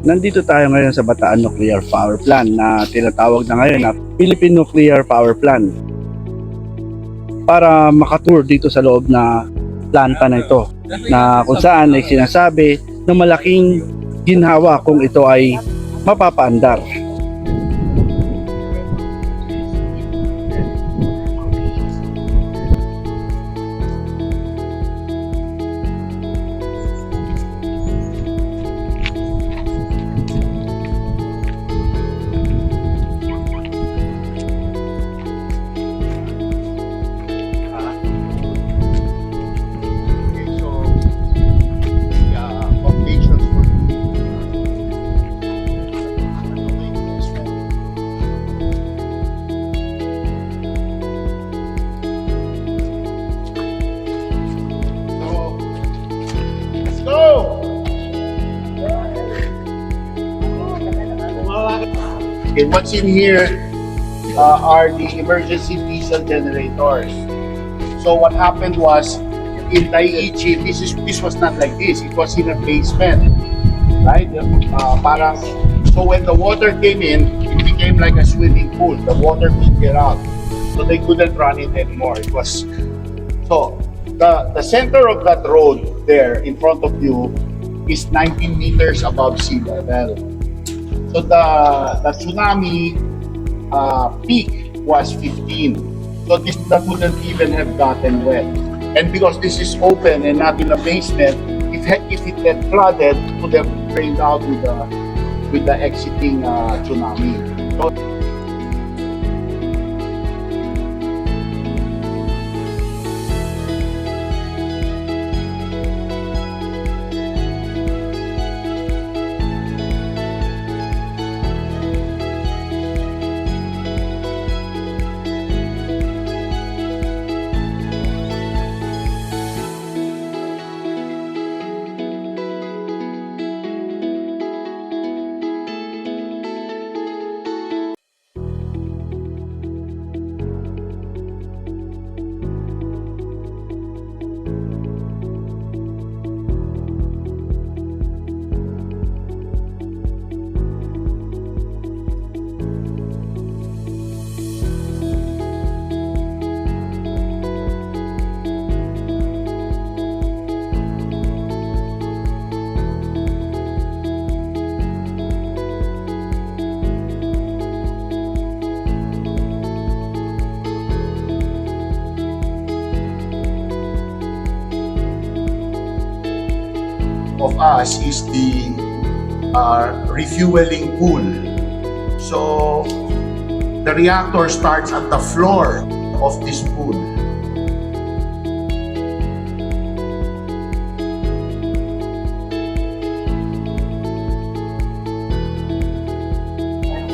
Nandito tayo ngayon sa Bataan Nuclear Power Plant na tinatawag na ngayon na Philippine Nuclear Power Plant para makatour dito sa loob na planta na ito na kung saan ay sinasabi na malaking ginhawa kung ito ay mapapaandar. Okay, what's in here uh, are the emergency diesel generators. So what happened was in Daiichi, this is this was not like this. It was in a basement, right? Uh, parang so when the water came in, it became like a swimming pool. The water could get out, so they couldn't run it anymore. It was so the the center of that road there in front of you is 19 meters above sea level. So the the tsunami uh, peak was 15. So this that wouldn't even have gotten wet. And because this is open and not in a basement, if if it had flooded, it would have drained out with the with the exiting uh, tsunami. Of us is the uh, refueling pool. So the reactor starts at the floor of this pool.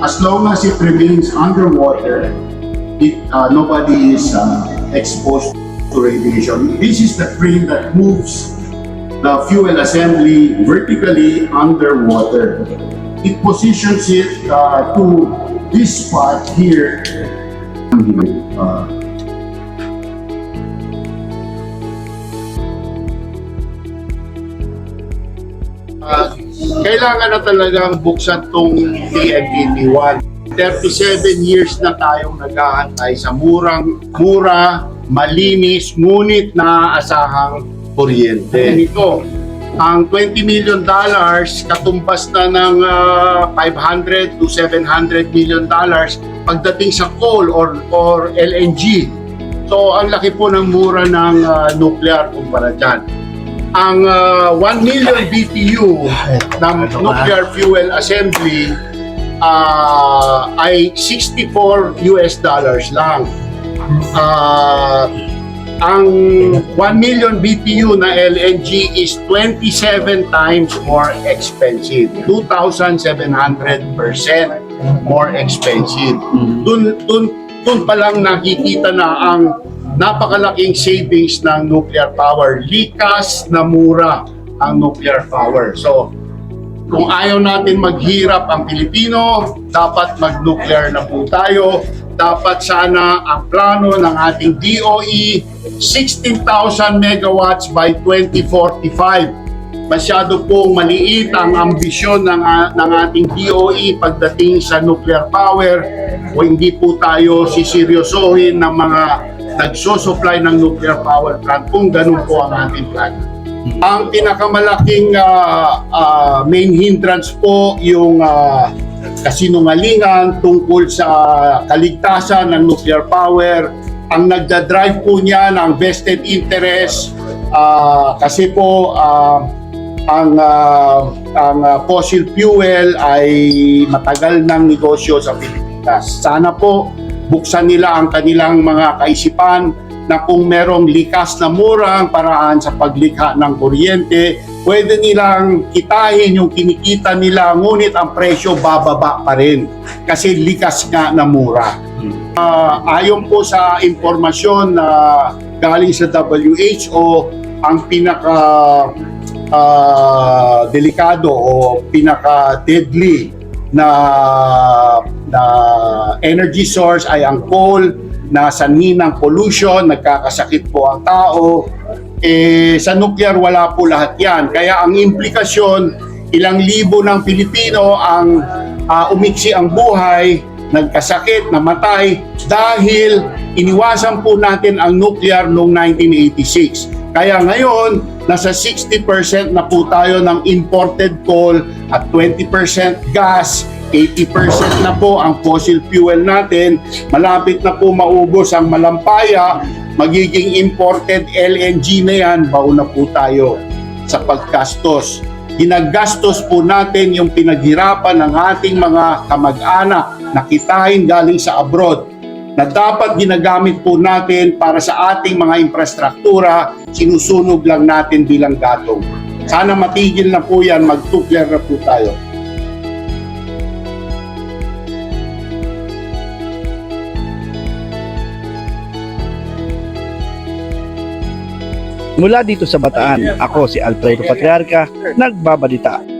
As long as it remains underwater, it, uh, nobody is uh, exposed to radiation. This is the crane that moves the fuel assembly vertically underwater. It positions it uh, to this spot here. Uh, uh, kailangan na talagang buksan tong TNT1. 37 years na tayong nag-aantay sa murang, mura, malinis, ngunit naaasahang kuryente. Ito, ang 20 million dollars katumbas na ng ah, 500 to 700 million dollars pagdating sa coal or or LNG. So ang laki po ng mura ng ah, nuclear kumpara dyan. Ang ah, 1 million BTU ng nuclear fuel assembly ah, ay 64 US dollars lang. Ah, ang 1 million BTU na LNG is 27 times more expensive. 2,700% more expensive. Dun, dun, dun pa lang nakikita na ang napakalaking savings ng nuclear power. Likas na mura ang nuclear power. So, kung ayaw natin maghirap ang Pilipino, dapat mag-nuclear na po tayo. Dapat sana ang plano ng ating DOE, 16,000 megawatts by 2045. masyado pong maliit ang ambisyon ng, ng ating DOE pagdating sa nuclear power o hindi po tayo siseryosohin ng mga nagsosupply ng nuclear power plant kung ganun po ang ating plan. Ang pinakamalaking ah, ah, main hindrance po yung ah, kasinungalingan tungkol sa kaligtasan ng nuclear power. Ang nagda-drive po niya ng vested interest ah, kasi po ah, ang ah, ang ah, fossil fuel ay matagal ng negosyo sa Pilipinas. Sana po buksan nila ang kanilang mga kaisipan na kung merong likas na murang paraan sa paglikha ng kuryente, pwede nilang kitahin yung kinikita nila, ngunit ang presyo bababa pa rin kasi likas nga na mura. Ah, ayon po sa impormasyon na galing sa WHO, ang pinaka ah, delikado o pinaka deadly na na energy source ay ang coal na sanhi ng pollution, nagkakasakit po ang tao. Eh, sa nuclear wala po lahat yan. Kaya ang implikasyon, ilang libo ng Pilipino ang ah, umiksi ang buhay, nagkasakit, namatay dahil iniwasan po natin ang nuclear noong 1986. Kaya ngayon, nasa 60% na po tayo ng imported coal at 20% gas, 80% na po ang fossil fuel natin. Malapit na po maubos ang malampaya, magiging imported LNG na yan, bauna po tayo sa paggastos. Ginagastos po natin yung pinaghirapan ng ating mga kamag-anak na kitain galing sa abroad na dapat ginagamit po natin para sa ating mga infrastruktura, sinusunog lang natin bilang gatong. Sana matigil na po yan, mag-nuclear na po tayo. Mula dito sa Bataan, ako si Alfredo Patriarca, nagbabalita.